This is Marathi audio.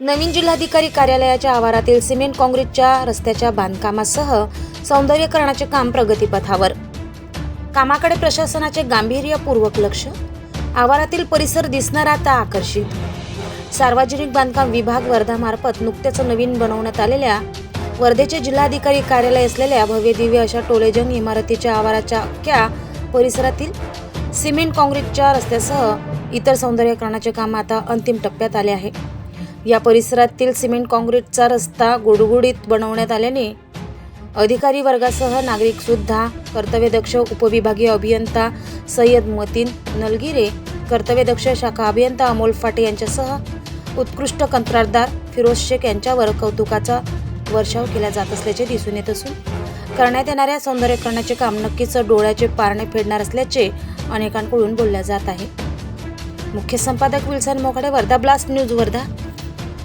नवीन जिल्हाधिकारी कार्यालयाच्या आवारातील सिमेंट काँक्रीटच्या रस्त्याच्या बांधकामासह सौंदर्यकरणाचे काम प्रगतीपथावर. कामाकडे प्रशासनाचे गांभीर्यपूर्वक लक्ष. आवारातील परिसर दिसणार आता आकर्षित. सार्वजनिक बांधकाम विभाग वर्धामार्फत नुकत्याच नवीन बनवण्यात आलेल्या वर्धेचे जिल्हाधिकारी कार्यालय असलेल्या भव्यदिव्य अशा टोलेजंग इमारतीच्या आवाराच्या अख्ख्या परिसरातील सिमेंट काँक्रीटच्या रस्त्यासह इतर सौंदर्यकरणाचे काम आता अंतिम टप्प्यात आले आहे. या परिसरातील सिमेंट काँक्रीटचा रस्ता गुडगुडीत बनवण्यात आल्याने अधिकारी वर्गासह नागरिक सुद्धा कर्तव्यदक्ष उपविभागीय अभियंता सय्यद मतीन नलगिरे कर्तव्यदक्ष शाखा अभियंता अमोल फाटे यांच्यासह उत्कृष्ट कंत्राटदार फिरोज शेख यांच्यावर कौतुकाचा वर्षाव केला जात असल्याचे दिसून येत असून करण्यात येणाऱ्या सौंदर्यकरणाचे काम नक्कीच डोळ्याचे पारणे फेडणार असल्याचे अनेकांकडून बोलल्या जात आहे. मुख्य संपादक विल्सन मोकाडे वर्धा ब्लास्ट न्यूज वर्धा.